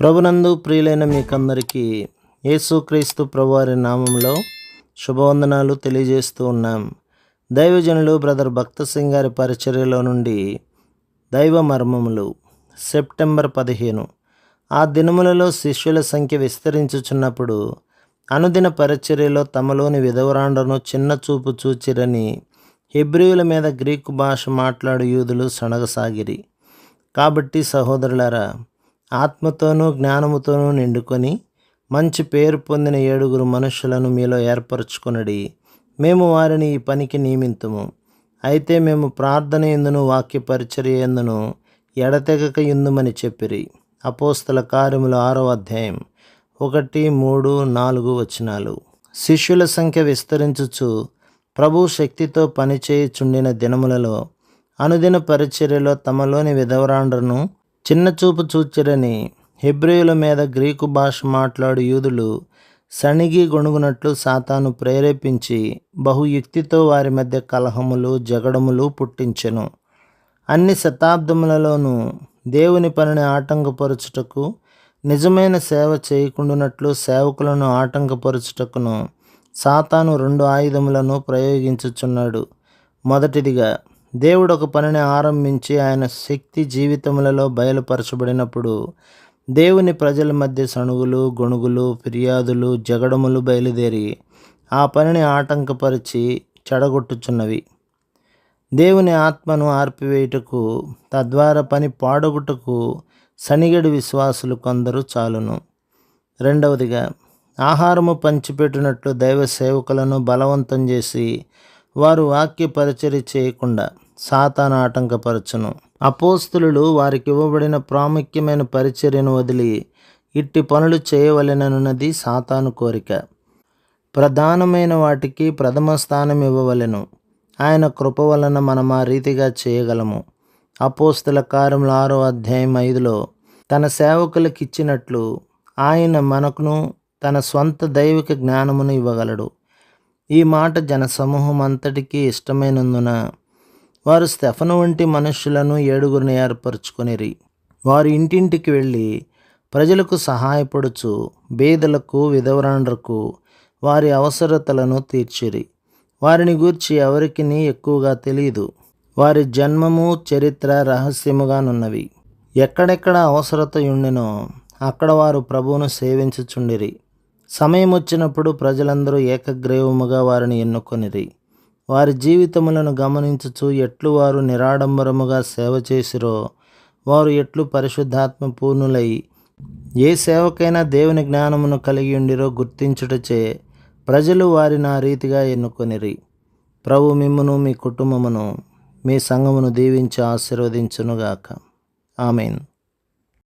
ప్రభునందు ప్రియులైన మీకందరికీ యేసుక్రీస్తు ప్రభువారి నామంలో శుభవందనాలు తెలియజేస్తూ ఉన్నాం. దైవజనులు బ్రదర్ భక్త సింగ్ గారి పరిచర్యలో నుండి దైవ మర్మములు సెప్టెంబర్ పదిహేను. ఆ దినములలో శిష్యుల సంఖ్య విస్తరించుచున్నప్పుడు అనుదిన పరిచర్యలో తమలోని విధవరాండను చిన్న చూపు చూచిరని హెబ్రియుల మీద గ్రీకు భాష మాట్లాడు యూదులు సనగసాగిరి కాబట్టి సహోదరులారా ఆత్మతోనూ జ్ఞానముతోనూ నిండుకొని మంచి పేరు పొందిన ఏడుగురు మనుషులను మీలో ఏర్పరచుకొనడి. మేము వారిని ఈ పనికి నియమింతుము. అయితే మేము ప్రార్థన ఎందును వాక్య పరిచర్య ఎందును ఎడతెగక ఎందుమని చెప్పిరి. అపోస్తల కార్యములు ఆరో అధ్యాయం ఒకటి మూడు నాలుగు వచనాలు. శిష్యుల సంఖ్య విస్తరించుచు ప్రభు శక్తితో పనిచేయుచుండిన దినములలో అనుదిన పరిచర్యలో తమలోని విధవరాండ్రను చిన్న చూపు చూచిరని హెబ్రియుల మీద గ్రీకు భాష మాట్లాడు యూదులు సణిగి గొణుగునట్లు సాతాను ప్రేరేపించి బహుయుక్తితో వారి మధ్య కలహములు జగడములు పుట్టించెను. అన్ని శతాబ్దములలోనూ దేవుని పనిని ఆటంకపరచుటకు నిజమైన సేవ చేయకుండానట్లు సేవకులను ఆటంకపరచుటకును సాతాను రెండు ఆయుధములను ప్రయోగించుచున్నాడు. మొదటిదిగా దేవుడు ఒక పనిని ఆరంభించి ఆయన శక్తి జీవితములలో బయలుపరచబడినప్పుడు దేవుని ప్రజల మధ్య సణుగులు గొణుగులు ఫిర్యాదులు జగడములు బయలుదేరి ఆ పనిని ఆటంకపరిచి చెడగొట్టుచున్నవి. దేవుని ఆత్మను ఆర్పివేయుటకు తద్వారా పని పాడగుటకు సనిగడి విశ్వాసులు కొందరు చాలును. రెండవదిగా ఆహారము పంచిపెట్టినట్లు దైవ సేవకులను బలవంతం చేసి వారు వాక్య పరిచర్య చేయకుండా సాతాను ఆటంకపరచును అపోస్తులు వారికి ఇవ్వబడిన ప్రాముఖ్యమైన పరిచర్యను వదిలి ఇట్టి పనులు చేయవలెనన్నది సాతాను కోరిక. ప్రధానమైన వాటికి ప్రథమ స్థానం ఇవ్వవలెను. ఆయన కృప వలన మనం ఆ రీతిగా చేయగలము. అపోస్తుల కార్యముల ఆరో అధ్యాయం ఐదులో తన సేవకులకు ఇచ్చినట్లు ఆయన మనకును తన స్వంత దైవిక జ్ఞానమును ఇవ్వగలడు. ఈ మాట జనసమూహం అంతటికీ ఇష్టమైనందున వారు స్టెఫను వంటి మనుష్యులను ఏడుగురిని ఏర్పరచుకొనిరి. వారు ఇంటింటికి వెళ్ళి ప్రజలకు సహాయపడుచు బేదలకు విధవరాండ్రకు వారి అవసరతలను తీర్చిరి. వారిని గూర్చి ఎవరికి ఎక్కువగా తెలియదు వారి జన్మము చరిత్ర రహస్యముగానున్నవి. ఎక్కడెక్కడ అవసరత ఉండినో అక్కడ వారు ప్రభువును సేవించుచుండిరి. సమయం వచ్చినప్పుడు ప్రజలందరూ ఏకగ్రీవముగా వారిని ఎన్నుకొనిరి. వారి జీవితములను గమనించుచు ఎట్లు వారు నిరాడంబరముగా సేవ చేసిరో వారు ఎట్లు పరిశుద్ధాత్మ పూర్ణులై ఏ సేవకైనా దేవుని జ్ఞానమును కలిగి ఉండిరో గుర్తించుటచే ప్రజలు వారిని ఆ రీతిగా ఎన్నుకొనిరి. ప్రభు మిమ్మును మీ కుటుంబమును మీ సంఘమును దీవించి ఆశీర్వదించునుగాక. ఆమెన్.